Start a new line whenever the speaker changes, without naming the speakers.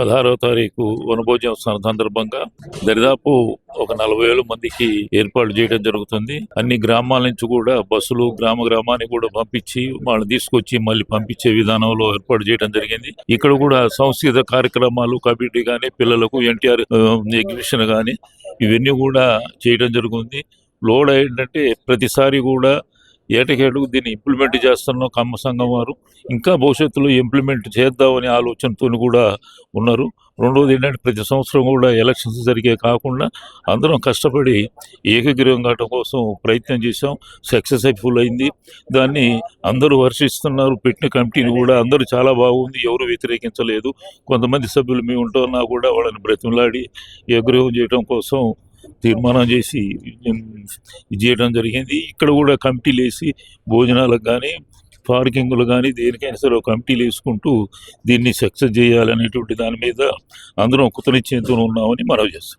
పదహారవ తారీఖు వనభోజన సందర్భంగా దరిదాపు ఒక నలభై వేల మందికి ఏర్పాటు చేయడం జరుగుతుంది. అన్ని గ్రామాల నుంచి కూడా బస్సులు గ్రామ గ్రామానికి కూడా పంపించి వాళ్ళని తీసుకొచ్చి మళ్ళీ పంపించే విధానంలో ఏర్పాటు చేయడం జరిగింది. ఇక్కడ కూడా సంస్కృత కార్యక్రమాలు కబడ్డీ కానీ పిల్లలకు ఎన్టీఆర్ ఎగ్జిబిషన్ కానీ ఇవన్నీ కూడా చేయడం జరుగుతుంది లోడ్ ఏంటంటే ప్రతిసారి కూడా ఏటకేటుకు దీన్ని ఇంప్లిమెంట్ చేస్తున్నాం కమ్మ సంఘం వారు ఇంకా భవిష్యత్తులో ఇంప్లిమెంట్ చేద్దామనే ఆలోచనతో కూడా ఉన్నారు. రెండోది ఏంటంటే ప్రతి సంవత్సరం కూడా ఎలక్షన్స్ జరిగే కాకుండా అందరం కష్టపడి ఏకగ్రీవం కావడం కోసం ప్రయత్నం చేశాం. సక్సెస్ఫుల్ అయింది. దాన్ని అందరూ వర్షిస్తున్నారు. పెట్టిన కమిటీని కూడా అందరూ చాలా బాగుంది. ఎవరు వ్యతిరేకించలేదు. కొంతమంది సభ్యులు మేము ఉంటున్నా కూడా వాళ్ళని బ్రతిమలాడి ఏకగ్రీవం చేయడం కోసం తీర్మానం చేసి ఇది చేయడం జరిగింది. ఇక్కడ కూడా కమిటీలు వేసి భోజనాలకు కానీ పార్కింగ్లు కానీ దేనికైనా సరే ఒక కమిటీలు వేసుకుంటూ దీన్ని సక్సెస్ చేయాలనేటువంటి దాని మీద అందరం కృతనిశ్చయంతో ఉన్నామని మనవి చేస్తాం.